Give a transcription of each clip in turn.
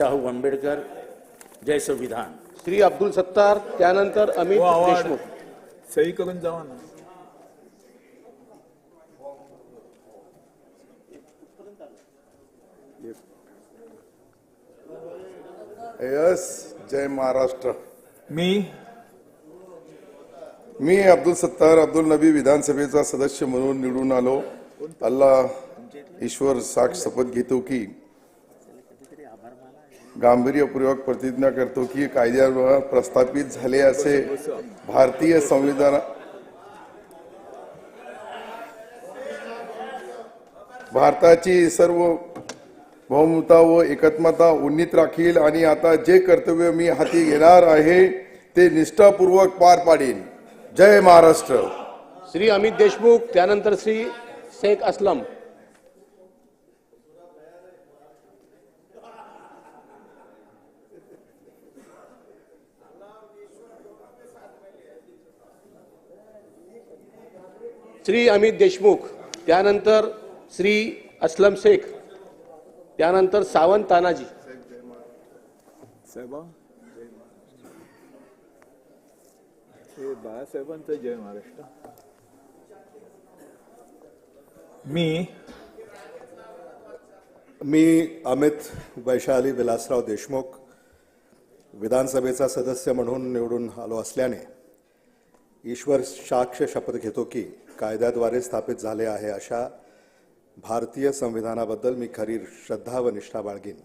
शाहू आंबेडकर जय संविधान श्री अब्दुल सत्तार त्यानंतर अमित. देशमुख. सही करून जावा ना. यस जय महाराष्ट्र. मी? मी अब्दुल सत्तार अब्दुल नबी विधानसभेचा सदस्य म्हणून निवडून आलो. अल्लाह ईश्वर साक्ष शपथ घेतो की गांभीर्यपूर्वक प्रतिज्ञा करतो की कायद्यावर प्रस्थापित झाले असे भारतीय संविधान भारताची सर्व बहुमता व एकत्मता उन्नीत राखील आणि आता जे कर्तव्य मी हाती घेणार आहे ते निष्ठापूर्वक पार पाडेल जय महाराष्ट्र. श्री अमित देशमुख त्यानंतर श्री शेख असलम. श्री अमित देशमुख त्यानंतर श्री असलम शेख त्यानंतर सावंत तानाजी. साहेबा? बाळासाहेबांचं जय महाराष्ट्र. मी मी अमित वैशाली विलासराव देशमुख विधानसभेचा सदस्य म्हणून निवडून आलो असल्याने ईश्वर साक्ष शपथ घेतो की कायद्याद्वारे स्थापित झाले आहे अशा भारतीय संविधानाबद्दल मी खरी श्रद्धा व निष्ठा बाळगीन.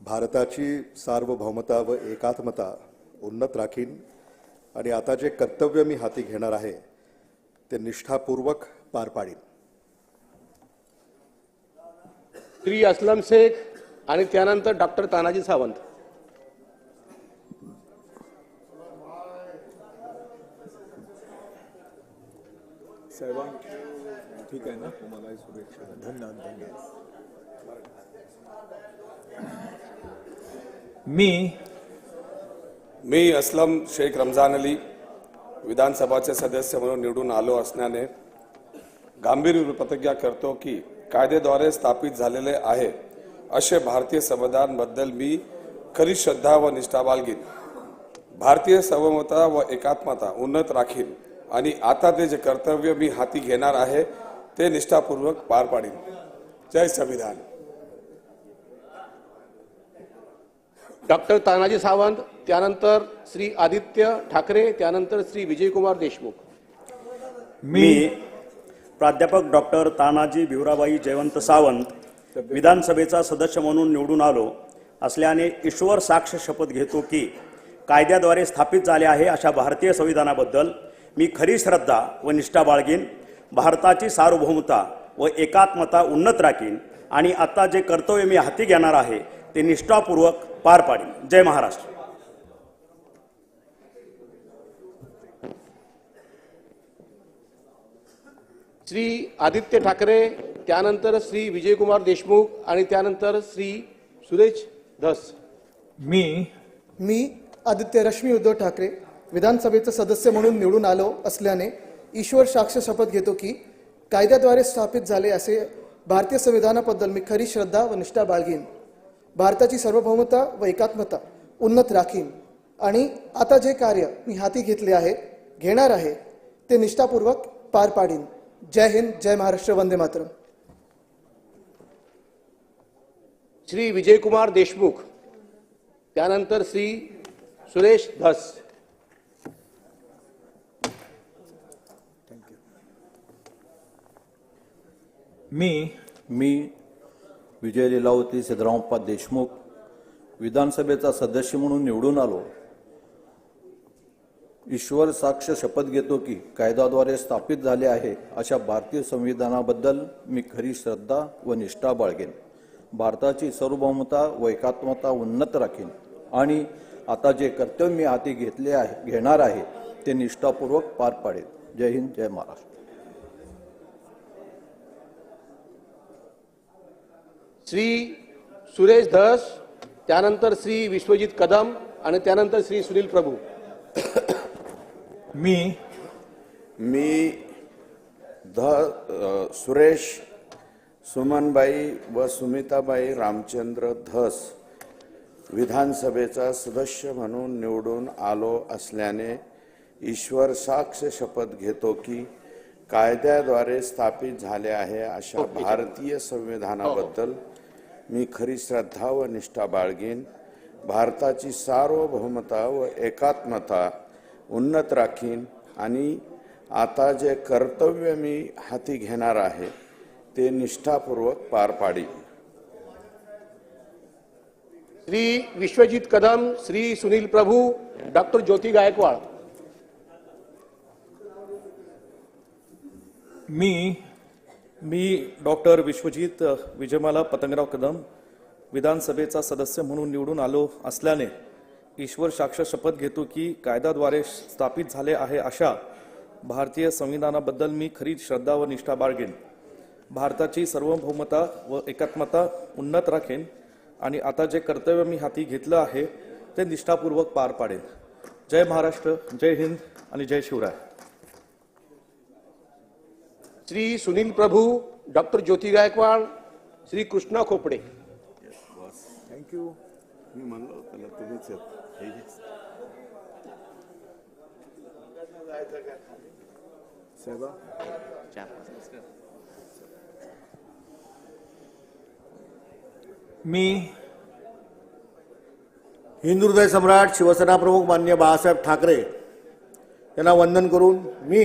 भारताची सार्वभौमता व एकात्मता उन्नत राखीन आणि आता जे कर्तव्य मी हाती घेणार आहे ते निष्ठापूर्वक पार पाडीन. श्री असलम शेख आणि त्यानंतर डॉक्टर तानाजी सावंत. साहेबा ठीक आहे ना? तुम्हालाही शुभेच्छा. धन्यवाद धन्यवाद. मी मी असलम शेख रमजान अली विधानसभाचे सदस्य म्हणून निवडून आलो असल्याने गांभीर्य प्रतिज्ञा करतो की कायद्याद्वारे स्थापित झालेले आहे असे भारतीय संविधानबद्दल मी खरी श्रद्धा व निष्ठा बाळगीन. भारतीय सर्वमता व एकात्मता उन्नत राखीन. आणि आता ते जे कर्तव्य मी हाती घेणार आहे ते निष्ठापूर्वक पार पाडीन. जय संविधान. डॉक्टर तानाजी सावंत त्यानंतर श्री आदित्य ठाकरे त्यानंतर श्री विजयकुमार देशमुख. मी मी प्राध्यापक डॉक्टर तानाजी भिवराबाई जयवंत सावंत विधानसभेचा सदस्य म्हणून निवडून आलो असल्याने ईश्वर साक्ष शपथ घेतो की कायद्याद्वारे स्थापित झाले आहे अशा भारतीय संविधानाबद्दल मी खरी श्रद्धा व निष्ठा बाळगीन भारताची सार्वभौमता व एकात्मता उन्नत राखीन आणि आता जे कर्तव्य मी हाती घेणार आहे ते निष्ठापूर्वक पार पाडीन. जय महाराष्ट्र. श्री आदित्य ठाकरे त्यानंतर श्री विजयकुमार देशमुख आणि त्यानंतर श्री सुरेश धस. मी मी आदित्य रश्मी उद्धव ठाकरे. विधानसभेचं सदस्य म्हणून निवडून आलो असल्याने ईश्वर साक्ष शपथ घेतो की कायद्याद्वारे स्थापित झाले असे भारतीय संविधानाबद्दल मी खरी श्रद्धा व निष्ठा बाळगीन. भारताची सार्वभौमता व एकात्मता उन्नत राखीन. आणि आता जे कार्य मी हाती घेतले आहे घेणार आहे ते निष्ठापूर्वक पार पाडीन. जय हिंद जय महाराष्ट्र वंदे मातरम. श्री विजयकुमार देशमुख त्यानंतर श्री सुरेश धस. मी मी विजय लीलावती सिद्धरामप्पा देशमुख विधानसभेचा सदस्य म्हणून निवडून आलो. ईश्वर साक्ष शपथ घेतो की कायद्याद्वारे स्थापित झाले आहे अशा भारतीय संविधानाबद्दल मी खरी श्रद्धा व निष्ठा बाळगेन. भारताची सार्वभौमता व एकात्मता उन्नत राखीन. आणि आता जे कर्तव्य मी हाती घेतले आहे घेणार आहे ते निष्ठापूर्वक पार पाडेल जय हिंद जय महाराष्ट्र. श्री सुरेश धस त्यानंतर श्री विश्वजित कदम आणि त्यानंतर श्री सुनील प्रभू. मी मी ध सुरेश सुमनबाई व सुमिताबाई रामचंद्र धस विधानसभेचा सदस्य म्हणून निवडून आलो असल्याने ईश्वर साक्ष शपथ घेतो की कायद्याद्वारे स्थापित झाले आहे अशा भारतीय संविधानाबद्दल मी खरी श्रद्धा व निष्ठा बाळगीन. भारताची सार्वभौमता व एकात्मता उन्नत राखीन. आणि आता जे कर्तव्य मी हाती घेणार आहे ते निष्ठापूर्वक पार पाडीन. श्री विश्वजीत कदम श्री सुनील प्रभू डॉक्टर ज्योती गायकवाड. मी मी डॉक्टर विश्वजित विजयमाला पतंगराव कदम विधानसभेचा सदस्य म्हणून निवडून आलो असल्याने ईश्वर साक्ष शपथ घेतो की कायद्याद्वारे स्थापित झाले आहे अशा भारतीय संविधानाबद्दल मी खरी श्रद्धा व निष्ठा बाळगेन. भारताची सार्वभौमता व एकात्मता उन्नत राखेन आणि आता जे कर्तव्य मी हाती घेतलं आहे ते निष्ठापूर्वक पार पाडेन. जय महाराष्ट्र जय हिंद आणि जय Shivrai. Shri Sunil Prabhu doctor Jyoti Gaikwad Shri Krishna Khopde. Thank you मी म्हणलो त्याला तुम्हीच साहेबा? मी हिंदुहृदय सम्राट शिवसेना प्रमुख मान्य बाळासाहेब ठाकरे यांना वंदन करून मी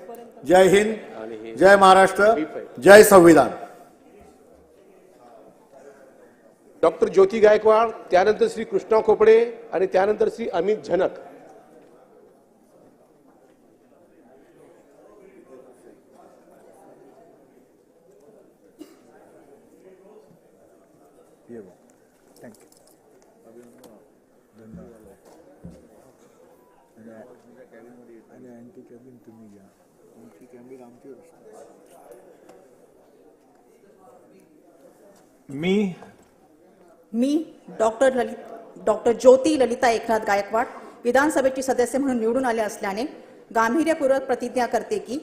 जय हिंद जय महाराष्ट्र जय संविधान. डॉक्टर ज्योती गायकवाड त्यानंतर श्री कृष्णा खोपडे आणि त्यानंतर श्री अमित झनक. धन्यवाद. तुमची असते. मी? मी डॉक्टर ललित डॉक्टर ज्योती ललिता एकनाथ गायकवाड विधानसभेची सदस्य म्हणून निवडून आले असल्याने गांभीर्यपूर्वक प्रतिज्ञा करते की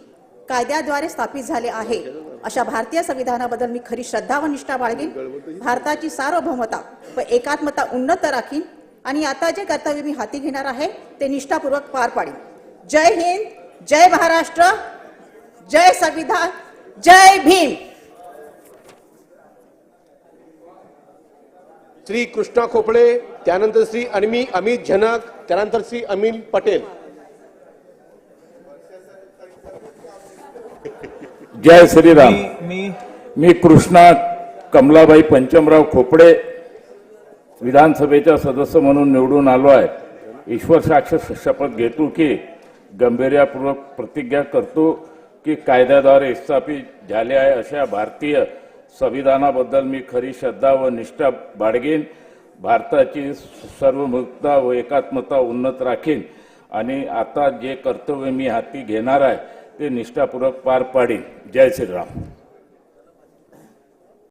कायद्याद्वारे स्थापित झाले आहे अशा भारतीय संविधानाबद्दल मी खरी श्रद्धा व निष्ठा बाळगीन. भारताची सार्वभौमता व एकात्मता उन्नत राखीन आणि आता जे कर्तव्य मी हाती घेणार आहे ते निष्ठापूर्वक पार पाडीन. जय हिंद! जय महाराष्ट्र जय संविधान जय भीम। श्री कृष्णा खोपडे त्यानंतर श्री अनमी अमित झनक त्यानंतर श्री अनिल पटेल. जय श्रीराम। मी मी मी कृष्णा कमलाबाई पंचमराव खोपडे विधानसभेचा सदस्य म्हणून निवडून आलो आहे ईश्वर साक्ष शपथ घेतो की गंभीर्यपूर्वक प्रतिज्ञा करतो की कायद्याद्वारे स्थापित झाले आहे अशा भारतीय संविधानाबद्दल मी खरी श्रद्धा व निष्ठा बाळगेन. भारताची सर्वमुक्ता व एकात्मता उन्नत राखीन. आणि आता जे कर्तव्य मी हाती घेणार आहे ते निष्ठापूर्वक पार पाडीन. जय श्रीराम.